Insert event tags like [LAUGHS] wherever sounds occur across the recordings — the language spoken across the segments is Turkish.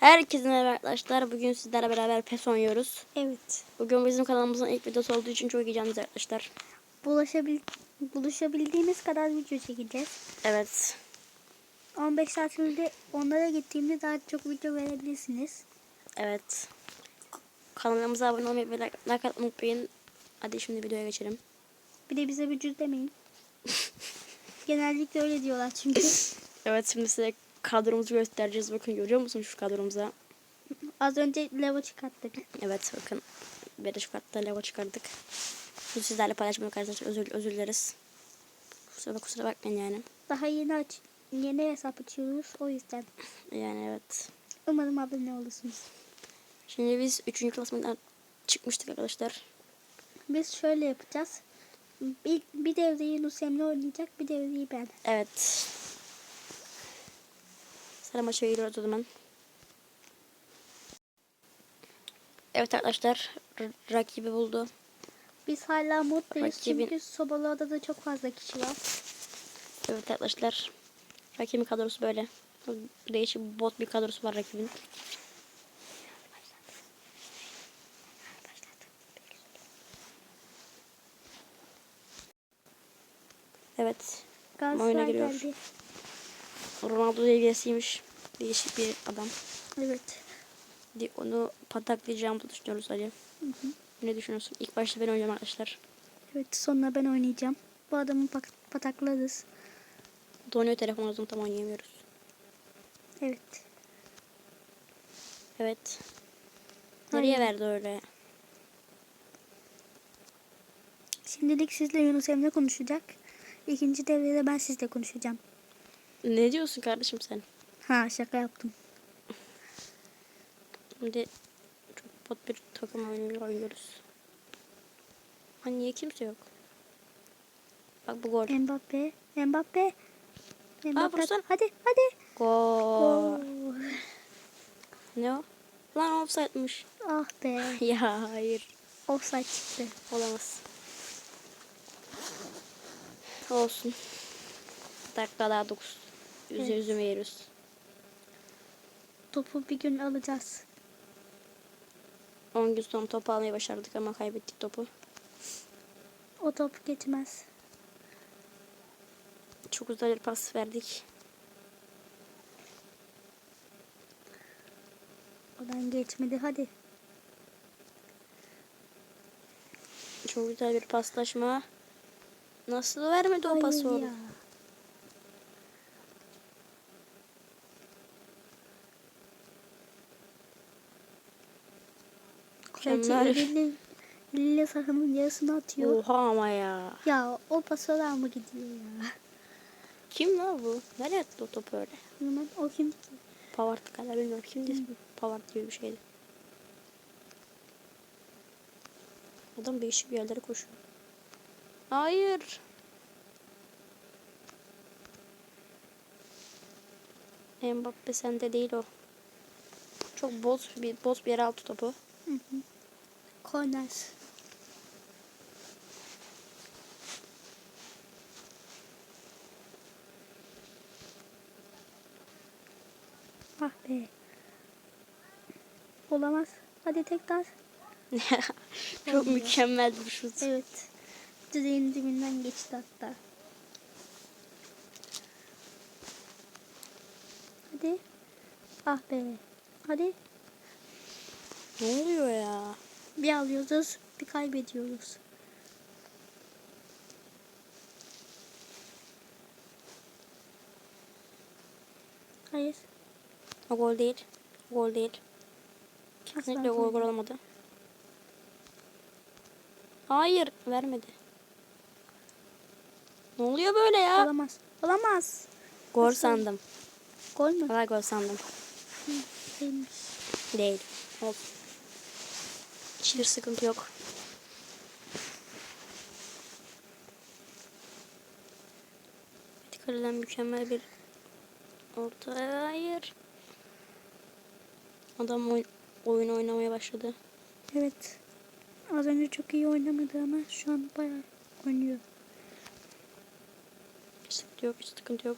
Herkese merhaba arkadaşlar. Bugün sizlerle beraber PES oynuyoruz. Evet. Bugün bizim kanalımızın ilk videosu olduğu için çok heyecanlıyız arkadaşlar. Bulaşabil buluşabildiğimiz kadar video çekeceğiz. Evet. 15 saat sürede onlara gittiğimde daha çok video verebilirsiniz. Evet. Kanalımıza abone olmayı ve like, like atmayı unutmayın. Hadi şimdi videoya geçelim. Bir de bize vücut demeyin. [LAUGHS] Genellikle öyle diyorlar çünkü. Evet şimdi size kadromuzu göstereceğiz. Bakın görüyor musun şu kadromuza? Az önce levo çıkarttık. Evet bakın. Beriş kartta Lego çıkardık. Bunu sizlerle paylaşmak arkadaşlar. Özür, özür dileriz. Kusura, kusura bakmayın yani. Daha yeni aç yeni hesap açıyoruz o yüzden. Yani evet. Umarım abone olursunuz. Şimdi biz 3. klasmandan çıkmıştık arkadaşlar. Biz şöyle yapacağız. Bir, bir devreyi Yunus Emre oynayacak, bir devreyi ben. Evet. Sıra maça giriyoruz o zaman. Evet arkadaşlar. rakibi buldu. Biz hala mutluyuz Rakibin- çünkü sobalı odada çok fazla kişi var. Evet arkadaşlar. Rakibin kadrosu böyle. Değişik bot bir kadrosu var rakibin. Evet. Oyuna Galatasaray giriyor. geldi. Ronaldo seviyesiymiş. Değişik bir adam. Evet. Di- Onu pataklayacağımızı düşünüyoruz Ali. Ne düşünüyorsun? İlk başta ben oynayacağım arkadaşlar. Evet sonra ben oynayacağım. Bu adamı pak- pataklarız. Donuyor telefon o zaman tam oynayamıyoruz. Evet. Evet. Nereye Hayır. verdi öyle? Şimdilik sizle Yunus Emre konuşacak. İkinci devrede ben sizle konuşacağım. Ne diyorsun kardeşim sen? Ha şaka yaptım. Şimdi çok bot bir takım oynuyor, oynuyoruz. Ha niye kimse yok? Bak bu gol. Mbappe. Mbappe. Mbappe. vursana. hadi hadi. Gol. Ne o? Lan offside'mış. Ah be. [LAUGHS] ya hayır. Offside çıktı. Olamaz. Olsun. Dakika daha 9. Yüzü Evet. yüzüme yeriz. Topu bir gün alacağız. 10 gün sonra topu almayı başardık ama kaybettik topu. O top geçmez. Çok güzel bir pas verdik. Oradan geçmedi hadi. Çok güzel bir paslaşma. Nasıl vermedi o pası Hayır ya. Kaleci Mükemmel. eliyle sahanın yarısını atıyor. Oha ama ya. Ya o pasolar mı gidiyor ya? Kim lan bu? Nereye attı o topu öyle? Hemen o kim ki? Pavard galiba bilmiyorum. Kimdi ismi? Pavard gibi bir şeydi. Adam değişik bir yerlere koşuyor. Hayır. Mbappe sende değil o. Çok boz bir boz bir yere aldı topu. Korner. Ah be. Olamaz. Hadi tekrar. [LAUGHS] Çok mükemmel bir şut. Evet. Direğin dibinden geçti hatta. Hadi. Ah be. Hadi. Ne oluyor ya? Bir alıyoruz, bir kaybediyoruz. Hayır. O gol değil. Gol değil. Kesinlikle gol gol olmadı. Hayır vermedi. Ne oluyor böyle ya? Olamaz. Olamaz. Gol Nasıl? sandım. Gol mü? Valla gol sandım. Değilmiş. Değil. Olsun. Hiçbir sıkıntı yok. Kaleden mükemmel bir orta. Hayır. Adam oy- oyun oynamaya başladı. Evet. Az önce çok iyi oynamadı ama şu an bayağı oynuyor. Hiç sıkıntı yok. Hiç sıkıntı yok.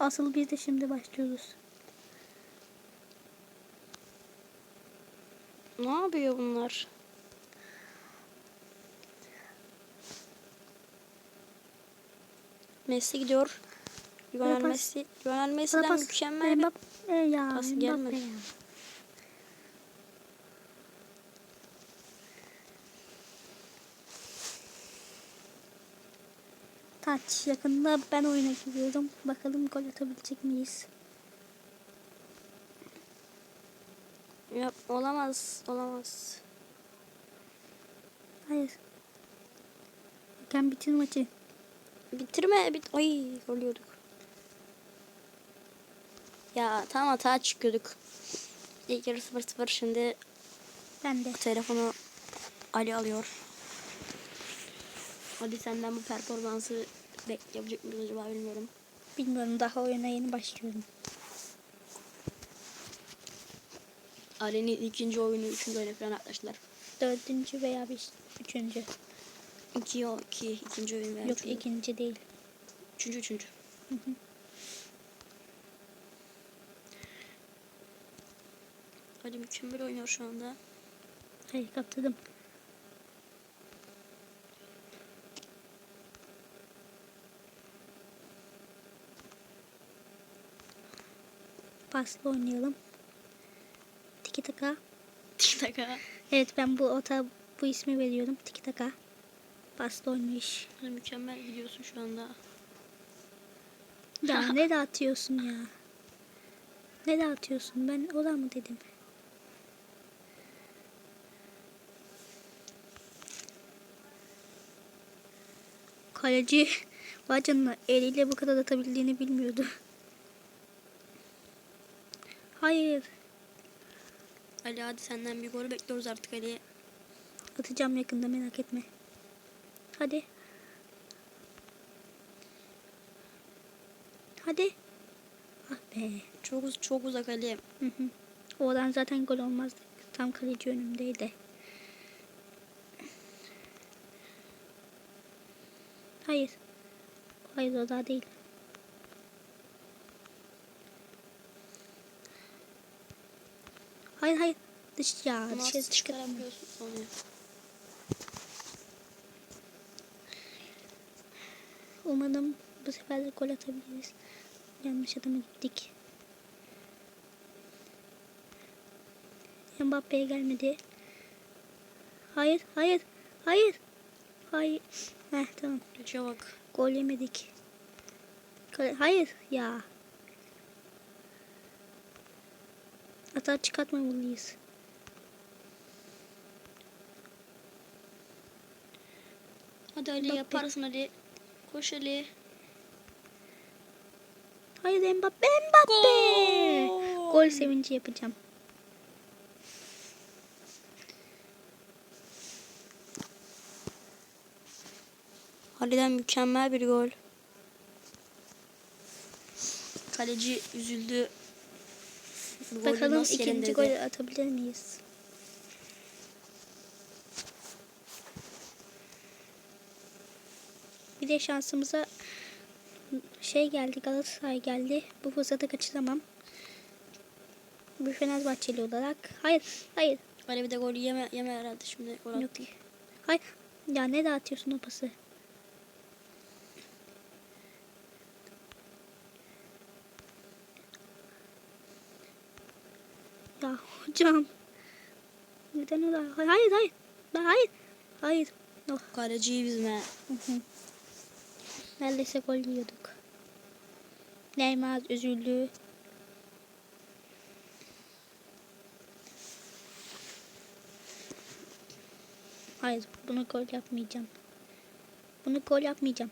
Asıl biz de şimdi başlıyoruz. Ne yapıyor bunlar? Messi gidiyor. Lionel. Messi. Lionel Messi'den mükemmel bir Mbappe ya. pas gelmedi. Taç yakında ben oyuna giriyorum. Bakalım gol atabilecek miyiz? Yap, olamaz. Olamaz. Hayır. Hakem bitir maçı. Bitirme. Bit Ay ölüyorduk. Ya tam hata çıkıyorduk. İlk yarı 0-0 şimdi Ben de. telefonu Ali alıyor. Hadi senden bu performansı bek yapacak mıyız acaba bilmiyorum. Bilmiyorum daha oyuna yeni başlıyorum. Ali'nin ikinci oyunu üçüncü oyunu falan arkadaşlar. Dördüncü veya beş, üçüncü. İki o iki ikinci oyun veya Yok üçüncü. ikinci değil. Üçüncü üçüncü. Ali mükemmel oynuyor şu anda. Hayır kaptırdım. Pasla oynayalım. Tiki taka. Bir dakika. Evet ben bu ota bu ismi veriyorum. Tiki taka. Pasla oynayış. Ali mükemmel gidiyorsun şu anda. Ya [LAUGHS] ne dağıtıyorsun ya? Ne dağıtıyorsun? Ben ola mı dedim? Kaleci [LAUGHS] vay canına eliyle bu kadar atabildiğini bilmiyordu. Hayır. Ali hadi senden bir gol bekliyoruz artık Ali. Atacağım yakında merak etme. Hadi. Hadi. Ah be. Çok çok uzak Ali. Hı hı. Oradan zaten gol olmazdı. Tam kaleci önümdeydi. Hayır. Hayır o daha değil. Hayır hayır. Dış ya dışarı çıkaramıyorsun onu? Umarım bu sefer de gol atabiliriz. Yanlış adama gittik. Mbappe'ye gelmedi. Hayır, hayır, hayır. Hayır. Heh tamam. Geçe bak. Gol yemedik. Hayır ya. Hata çıkartmamalıyız. Hadi Ali Mbappe. yaparsın Ali. Koş Ali. Hayır Mbappe, Mbappe. Gol. Gol sevinci yapacağım. Ali'den mükemmel bir gol. Kaleci üzüldü. Bakalım ikinci gol atabilir miyiz? Bir de şansımıza şey geldi Galatasaray geldi. Bu fırsatı kaçıramam. Bir Fenerbahçeli olarak. Hayır, hayır. Ali bir de gol yeme, yeme herhalde şimdi. Yok. Hayır. Ya ne dağıtıyorsun o pası? Ya hocam. Neden o da? Hayır hayır. Ben hayır. Hayır. Oh. Kaleciyi. Hı hı. Neredeyse gol yiyorduk. Neymar üzüldü. Hayır bunu gol yapmayacağım. Bunu gol yapmayacağım.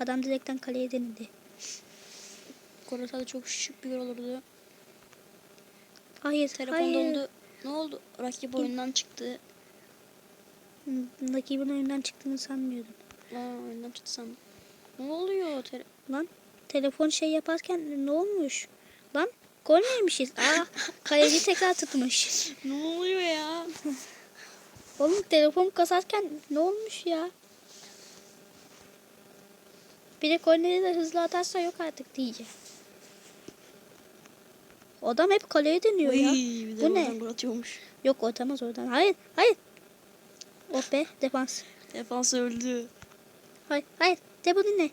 Adam direkten kaleye denildi. Gol atsaydı çok şık bir gol olurdu. Hayır, Telefon hayır. dondu. Ne oldu? Rakip oyundan çıktı. Rakibin oyundan çıktığını sanmıyordum. Aa, oyundan çıktı sandım. Ne oluyor? Tele- Lan telefon şey yaparken ne olmuş? Lan gol yemişiz? Aa [LAUGHS] kaleci tekrar tutmuş. ne oluyor ya? Oğlum telefon kasarken ne olmuş ya? Bir de korneri de hızlı atarsa yok artık diyeceğim. Adam hep kaleye dönüyor ya. Uy, bir de Bu ne? atıyormuş. Yok atamaz oradan. Hayır hayır. Oh be defans. Defans öldü. Hayır hayır. De Bruyne.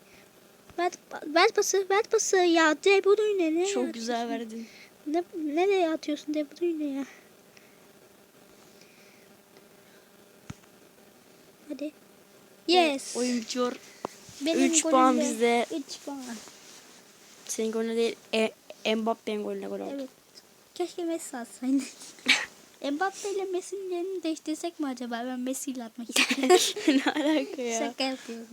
Ver, ver pası ver pası ya De Bruyne ne Çok ya? güzel verdin. Ne, nereye atıyorsun De Bruyne ya? Hadi. Yes. Oyun bitiyor. Benim 3 puan bizde. 3 puan. Senin golüne değil. E, Mbappe'nin golüne gol oldu. Evet. Keşke Messi atsaydı. [LAUGHS] Mbappe ile Messi'nin yerini değiştirsek mi acaba? Ben Messi ile atmak [LAUGHS] istiyorum. ne alaka ya? Şaka yapıyorum.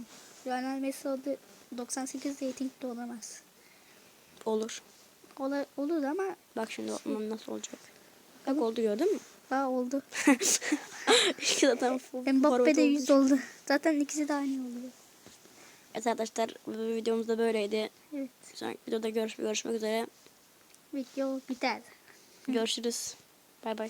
Lionel Messi oldu 98 ratingde olamaz. Olur. Ola, olur ama Bak şimdi o- nasıl olacak. Bak oldu gördün mü? daha oldu. [LAUGHS] Zaten Mbappe de olduğu 100 için. oldu. Zaten ikisi de aynı oluyor. Evet arkadaşlar videomuz da böyleydi. Evet. Sonraki videoda görüş görüşmek üzere. Video biter. Görüşürüz. Bay bay.